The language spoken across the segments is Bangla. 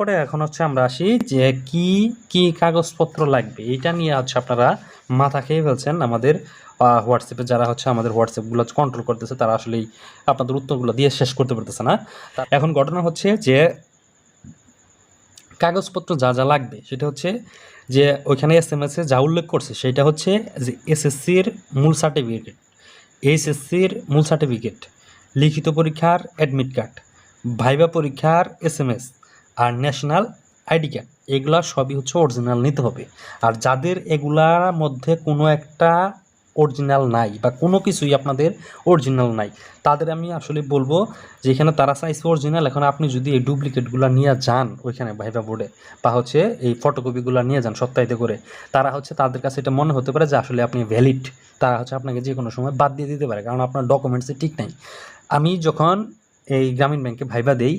তারপরে এখন হচ্ছে আমরা আসি যে কি কি কাগজপত্র লাগবে? এটা নিয়ে হচ্ছে আপনারা মাথা খেয়ে ফেলছেন আমাদের হোয়াটসঅ্যাপে যারা হচ্ছে আমাদের হোয়াটসঅ্যাপগুলো কন্ট্রোল করতেছে, তারা আসলেই আপনাদের উত্তরগুলো দিয়ে শেষ করতে পারতেছে না। এখন ঘটনা হচ্ছে যে কাগজপত্র যা যা লাগবে, সেটা হচ্ছে যে ওইখানে এস এম এসে যা উল্লেখ করছে, সেটা হচ্ছে যে এসএসসির মূল সার্টিফিকেট এইচএসসির মূল সার্টিফিকেট লিখিত পরীক্ষার অ্যাডমিট কার্ড ভাইবা পরীক্ষার S M S R national ID card এগুলা সবই হচ্ছে অরিজিনাল নিতে হবে। আর যাদের এগুলার মধ্যে কোনো একটা অরিজিনাল নাই বা কোনো কিছুই আপনাদের অরিজিনাল নাই, তাদের আমি আসলে বলব যে এখানে তারা চাইছে অরিজিনাল এখন আপনি যদি এই ডুপ্লিকেটগুলো নিয়ে যান ওইখানে ভাইবা বোর্ডে বা হচ্ছে এই ফটোকপিগুলো নিয়ে যান সপ্তাহিতে করে, তারা হচ্ছে তাদের কাছে এটা মনে হতে পারে যে আসলে আপনি ভ্যালিড তারা হচ্ছে আপনাকে যে কোনো সময় বাদ দিয়ে দিতে পারে, কারণ আপনার ডকুমেন্টসে ঠিক নাই। আমি যখন এই গ্রামীণ ব্যাংকে ভাইবা দেই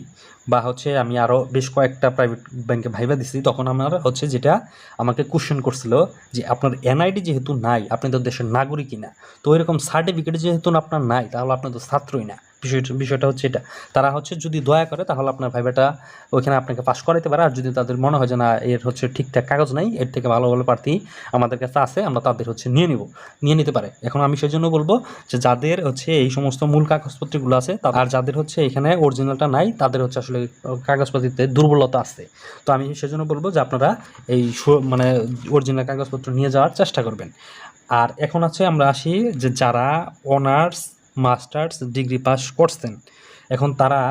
বা হচ্ছে আমি আরও বেশ কয়েকটা প্রাইভেট ব্যাংকে ভাইবা দিছি, তখন আমার হচ্ছে যেটা আমাকে কোশ্চেন করছিল যে আপনার এনআইডি যেহেতু নাই, আপনি তো দেশের নাগরিকই না, তো এরকম সার্টিফিকেট যেহেতু আপনার নাই, তাহলে আপনি তো ছাত্রই না। বিষয়টা বিষয়টা হচ্ছে এটা। তারা হচ্ছে যদি দয়া করে তাহলে আপনার ভাইবাটা ওইখানে আপনাকে পাস করাইতে পারে। আর যদি তাদের মনে হয় যে না, এর হচ্ছে ঠিকঠাক কাগজ নাই, এর থেকে ভালো ভালো প্রার্থী আমাদের কাছে আছে, আমরা তাদের হচ্ছে নিয়ে নিব, নিয়ে নিতে পারে। এখন আমি সেই জন্য বলব যে যাদের হচ্ছে এই সমস্ত মূল কাগজপত্রগুলো আছে আর যাদের হচ্ছে এখানে অরিজিনালটা নাই, তাদের হচ্ছে আসলে কাগজপত্রিতে দুর্বলতা আছে। তো আমি সেজন্য বলব যে আপনারা এই মানে অরিজিনাল কাগজপত্র নিয়ে যাওয়ার চেষ্টা করবেন। আর এখন আছে আমরা আসি যে যারা অনার্স মাস্টার্স ডিগ্রি পাস করছেন। এখন তারা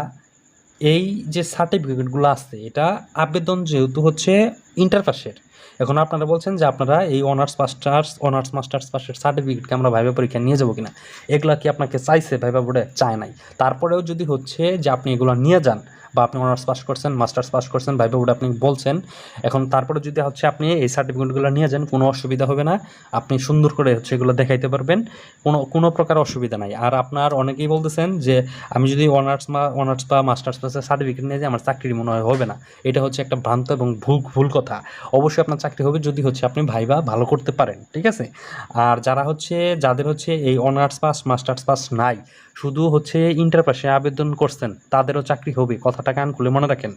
এই যে সার্টিফিকেটগুলো আছে, এটা আবেদন যেহেতু হচ্ছে ইন্টার পাসের এখন আপনারা বলছেন যে আপনারা এই অনার্স মাস্টার্স অনার্স মাস্টার্স পাসের সার্টিফিকেটকে আমরা ভাইবা পরীক্ষা নিয়ে যাব কিনা? এগুলা কি আপনাকে চাইছে ভাইবা বোর্ডে চায় নাই। তারপরেও যদি হচ্ছে যে আপনি এগুলো নিয়ে যান বা আপনি অনার্স পাস করছেন মাস্টার্স পাস করছেন ভাইবা বোর্ডে আপনি বলছেন, এখন তারপরে যদি হচ্ছে আপনি এই সার্টিফিকেটগুলো নিয়ে যান, কোনো অসুবিধা হবে না। আপনি সুন্দর করে হচ্ছে এগুলো দেখাইতে পারবেন। কোনো কোনো প্রকার অসুবিধা নাই। আর আপনার অনেকেই বলতেছেন যে আমি যদি অনার্স মা অনার্স বা মাস্টার্স পাসের সার্টিফিকেট নিয়ে যাই, আমার চাকরি মনে হয় হবে না। এটা হচ্ছে একটা ভ্রান্ত এবং ভুল ভুল কথা। অবশ্যই আপনার চাকরি হবে যদি হচ্ছে আপনি ভাইবা ভালো করতে পারেন, ঠিক আছে? আর যারা হচ্ছে, যাদের হচ্ছে এই অনার্স পাস, মাস্টার্স পাস নাই, শুধু হচ্ছে ইন্টার পাসে আবেদন করছেন, তাদেরও চাকরি হবে, কথাটা কান খুলে মনে রাখেন।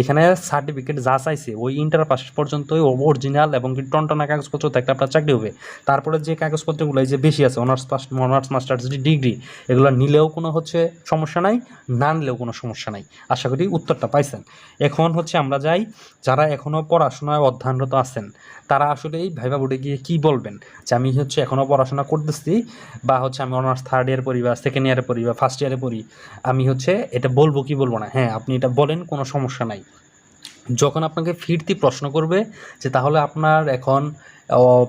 এখানে সার্টিফিকেট যা চাইছে, ওই ইন্টার পাস পর্যন্তই অরিজিনাল এবং টনটনা কাগজপত্র থাকলে আপনার চাকরি হবে। তারপরে যে কাগজপত্রগুলো এই যে বেশি আছে, honours pass, honours, masters degree, এগুলো নিলেও কোনো হচ্ছে সমস্যা নাই, না নিলেও কোনো সমস্যা নাই। আশা করি উত্তরটা পাইছেন। এখন হচ্ছে আমরা যাই, যারা এখনও পড়াশোনায় অধ্যয়নরত আছেন। তারা আসলে এই ভাইবা বোর্ডে গিয়ে কি বলবেন? যে আমি হচ্ছে এখনও পড়াশোনা করতেছি বা হচ্ছে আমি অনার্স থার্ড ইয়ার পড়ি বা সেকেন্ড ইয়ারে পড়ি বা ফার্স্ট ইয়ারে পড়ি, আমি হচ্ছে এটা বলব কি বলব না হ্যাঁ আপনি এটা বলেন, কোনো সমস্যা নাই। যখন আপনাকে ফিরতি প্রশ্ন করবে যে তাহলে আপনার এখন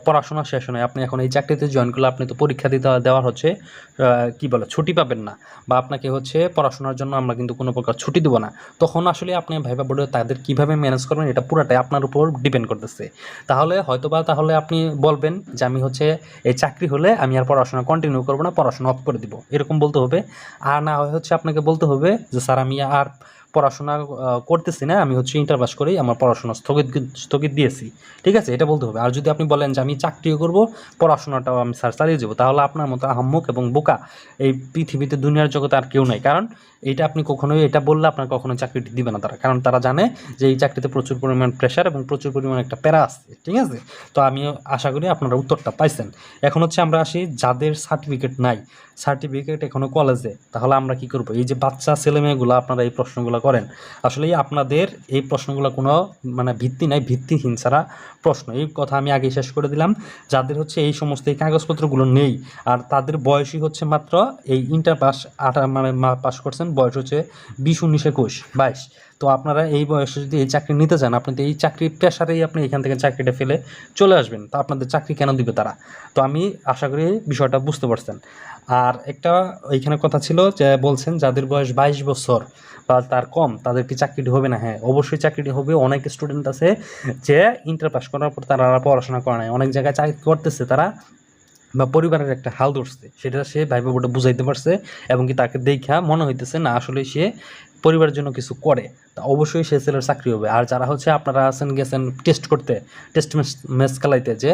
পড়াশোনা শেষ নয় আপনি এখন এই চাকরিতে জয়েন করলে আপনি তো পরীক্ষা দিতে দেওয়ার হচ্ছে কি বলে, ছুটি পাবেন না, বা আপনাকে হচ্ছে পড়াশোনার জন্য আমরা কিন্তু কোনো প্রকার ছুটি দেবো না। তখন আসলে আপনি ভাইবা বোর্ডে তাদের কীভাবে ম্যানেজ করবেন, এটা পুরাটাই আপনার উপর ডিপেন্ড করতেছে। তাহলে হয়তোবা তাহলে আপনি বলবেন যে আমি হচ্ছে এই চাকরি হলে আমি আর পড়াশোনা কন্টিনিউ করব না, পড়াশোনা অফ করে দিব। এরকম বলতে হবে। আর না হয় হচ্ছে আপনাকে বলতে হবে যে, স্যার, আমি আর পড়াশোনা করতেছি না, আমি হচ্ছে ইন্টার পাস করেই আমার পড়াশোনা স্থগিত স্থগিত দিয়েছি। ঠিক আছে? এটা বলতে হবে। আর যদি আপনি বলেন যে আমি চাকরিও করব, পড়াশোনাটাও আমি স্যার চালিয়ে যাব, তাহলে আপনার মতো আহম্মক এবং বোকা এই পৃথিবীতে দুনিয়ার জগতে আর কেউ নাই। কারণ এটা আপনি কখনোই, এটা বললে আপনার কখনো চাকরিটি দিবে না তারা। কারণ তারা জানে যে এই চাকরিতে প্রচুর পরিমাণ প্রেশার এবং প্রচুর পরিমাণ একটা প্যারা আছে। ঠিক আছে? তো আমি আশা করি আপনারা উত্তরটা পাইছেন। এখন হচ্ছে আমরা আসি, যাদের সার্টিফিকেট নাই সার্টিফিকেট এখনও কলেজে তাহলে আমরা কি করব? এই যে বাচ্চা, ছেলেমেয়েগুলো, আপনারা এই প্রশ্নগুলো করেন। আসলে আপনাদের এই প্রশ্নগুলো কোনো মানে ভিত্তি নাই, ভিত্তিহীন ছাড়া প্রশ্ন। এই কথা আমি আগে শেষ করে দিলাম। যাদের হচ্ছে এই সমস্ত এই কাগজপত্রগুলো নেই আর তাদের বয়সই হচ্ছে মাত্র এই ইন্টার পাস আঠা মানে পাস করছেন, বয়স হচ্ছে বিশ, উনিশ, একুশ, বাইশ। তো আপনারা এই বয়সে যদি এই চাকরি নিতে চান, আপনি তো এই চাকরির প্রেশারেই আপনি এখান থেকে চাকরিটা ফেলে চলে আসবেন। তো আপনাদের চাকরি কেন দিবে তারা? তো আমি আশা করি বিষয়টা বুঝতে পারছেন। আর একটা ওইখানে কথা ছিল যে বলছেন, যাদের বয়স বাইশ বছর বা তার কম, তাদের কি চাকরিটি হবে না? হ্যাঁ অবশ্যই চাকরিটি হবে। অনেক স্টুডেন্ট আছে যে ইন্টার পাস করার পর তারা পড়াশোনা করে নাই। অনেক জায়গায় চাকরি করতেছে তারা বা পরিবারের একটা হাল ধরছে। সেটা সে ভাই বাবুটা বুঝাইতে পারছে এবং কি তাকে দেখা মনে হইতেছে না, আসলে সে পরিবারের জন্য কিছু করে, তা অবশ্যই সে ছেলের চাকরি হবে। আর যারা হচ্ছে আপনারা আছেন, গেছেন টেস্ট করতে টেস্ট ম্যাচ খেলাইতে যে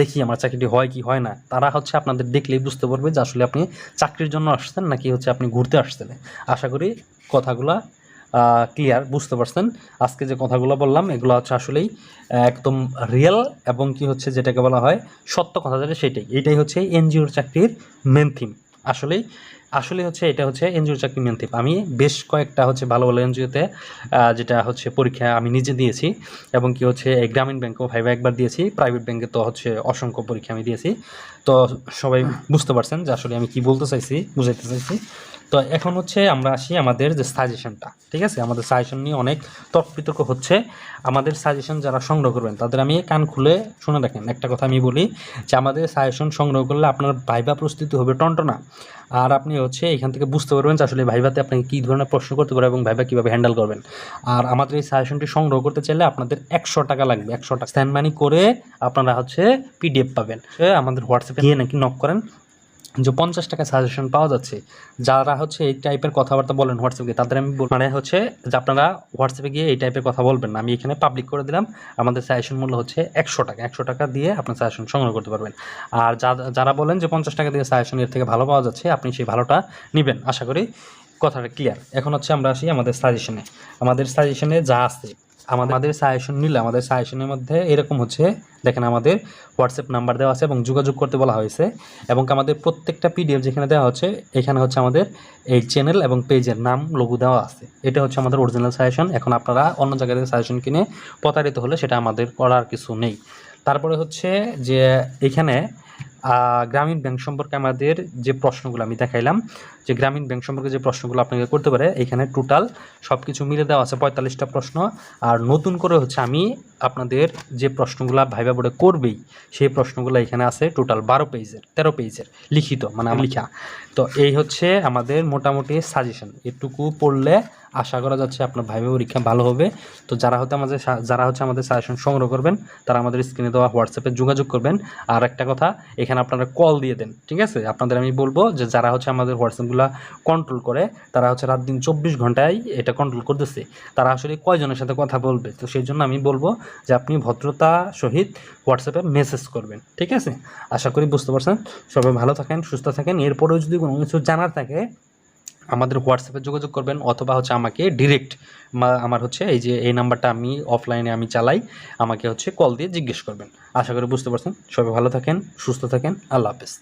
দেখি আমার চাকরিটি হয় কি হয় না, তারা হচ্ছে আপনাদের দেখলেই বুঝতে পারবে যে আসলে আপনি চাকরির জন্য আসছেন নাকি হচ্ছে আপনি ঘুরতে আসছেন। আশা করি কথাগুলা ক্লিয়ার বুঝতে পারছেন। আজকে যে কথাগুলো বললাম, এগুলো হচ্ছে আসলেই একদম রিয়েল এবং কি হচ্ছে যেটাকে বলা হয় সত্য কথা যেটা, সেটাই। এটাই হচ্ছে এনজিওর চাকরির মেন থিম আসলেই আসলে হচ্ছে এটা হচ্ছে এনজিও চাকরি মেন থিম আমি বেশ কয়েকটা হচ্ছে ভালো ভালো এনজিওতে যেটা হচ্ছে পরীক্ষা আমি নিজে দিয়েছি এবং কি হচ্ছে গ্রামীণ ব্যাংকেও ভাইবা একবার দিয়েছি প্রাইভেট ব্যাঙ্কে তো হচ্ছে অসংখ্য পরীক্ষা আমি দিয়েছি। তো সবাই বুঝতে পারছেন যে আসলে আমি কি বলতে চাইছি, বুঝাইতে চাইছি। তো এখন হচ্ছে আমরা আসি আমাদের যে সাজেশনটা ঠিক আছে? আমাদের সাজেশন নিয়ে অনেক তর্ক বিতর্ক হচ্ছে। আমাদের সাজেশন যারা সংগ্রহ করবেন, তাদের আমি কান খুলে শুনে দেখেন। একটা কথা আমি বলি যে, আমাদের সাজেশন সংগ্রহ করলে আপনার ভাইবা প্রস্তুতি হবে টনটনা। আর আপনি হচ্ছে এখান থেকে বুঝতে পারবেন যে, আসলে ভাইভাতে আপনাকে কী ধরনের প্রশ্ন করতে পারে এবং ভাইভা কীভাবে হ্যান্ডেল করবেন। আর আমাদের এই সাজেশনটি সংগ্রহ করতে চাইলে আপনাদের একশো টাকা লাগবে। একশো টাকা স্ট্যান্ড মানি করে আপনারা হচ্ছে পিডিএফ পাবেন। আমাদের হোয়াটসঅ্যাপে গিয়ে নাকি নক করেন। যে পঞ্চাশ টাকা সাজেশন পাওয়া যাচ্ছে, যারা হচ্ছে এই টাইপের কথাবার্তা বলেন হোয়াটসঅ্যাপে তাদের আমি মানে হচ্ছে যে আপনারা হোয়াটসঅ্যাপে গিয়ে এই টাইপের কথা বলবেন আমি এখানে পাবলিক করে দিলাম, আমাদের সাজেশন মূল্য হচ্ছে একশো টাকা। একশো টাকা দিয়ে আপনার সাজেশন সংগ্রহ করতে পারবেন। আর যারা বলেন যে পঞ্চাশ টাকা দিয়ে সাজেশন এর থেকে ভালো পাওয়া যাচ্ছে, আপনি সেই ভালোটা নেবেন। আশা করি কথাটা ক্লিয়ার এখন হচ্ছে আমরা আসি আমাদের সাজেশনে আমাদের সাজেশনে যা আছে আমাদের সাজেশন নিলে আমাদের সাজেশনের মধ্যে এরকম হচ্ছে। দেখেন আমাদের হোয়াটসঅ্যাপ নাম্বার দেওয়া আছে এবং যোগাযোগ করতে বলা হয়েছে এবং আমাদের প্রত্যেকটা পিডিএফ যেখানে দেওয়া হচ্ছে, এখানে হচ্ছে আমাদের এই চ্যানেল এবং পেজের নাম লঘু দেওয়া আছে। এটা হচ্ছে আমাদের অরিজিনাল সাজেশন এখন আপনারা অন্য জায়গা থেকে সাজেশন কিনে প্রতারিত হলে সেটা আমাদের করার কিছু নেই। তারপরে হচ্ছে যে এখানে গ্রামীণ ব্যাংক সম্পর্কে আমাদের যে প্রশ্নগুলো আমি দেখাইলাম, যে গ্রামীণ ব্যাংক সম্পর্কে যে প্রশ্নগুলো আপনাকে করতে পারে, এখানে টোটাল সব কিছু মিলে দেওয়া আছে পঁয়তাল্লিশটা প্রশ্ন। আর নতুন করে হচ্ছে আমি আপনাদের যে প্রশ্নগুলো ভাইবা বোর্ডে করবেই, সেই প্রশ্নগুলো এখানে আছে টোটাল বারো পেজের, তেরো পেজের, লিখিত মানে লিখা। তো এই হচ্ছে আমাদের মোটামুটি সাজেশন এটুকু পড়লে আশা করা যাচ্ছে আপনার ভাইবা পরীক্ষা ভালো হবে। তো যারা হতে আমাদের যারা হচ্ছে আমাদের সাজেশন সংগ্রহ করবেন, তারা আমাদের স্ক্রিনে দেওয়া হোয়াটসঅ্যাপে যোগাযোগ করবেন। আর একটা কথা এখানে আপনারা কল দিয়ে দেন, ঠিক আছে? আপনাদের আমি বলব যে যারা হচ্ছে আমাদের হোয়াটসঅ্যাপগুলো কন্ট্রোল করে, তারা হচ্ছে রাত দিন চব্বিশ ঘন্টায় এটা কন্ট্রোল করতেছে। তারা আসলে কয়জনের সাথে কথা বলবে? তো সেই জন্য আমি বলব যে আপনি ভদ্রতা সহিত হোয়াটসঅ্যাপে মেসেজ করবেন, ঠিক আছে? আশা করি বুঝতে পারছেন। সবাই ভালো থাকেন, সুস্থ থাকেন। এরপরেও যদি কোনো কিছু জানার থাকে আমাদের হোয়াটসঅ্যাপে যোগাযোগ করবেন অথবা হচ্ছে আমাকে ডিরেক্ট আমার হচ্ছে এই যে এই নাম্বারটা আমি অফলাইনে আমি চালাই, আমাকে হচ্ছে কল দিয়ে জিজ্ঞেস করবেন। আশা করি বুঝতে পারছেন। সবাই ভালো থাকেন, সুস্থ থাকেন। আল্লাহ হাফেজ।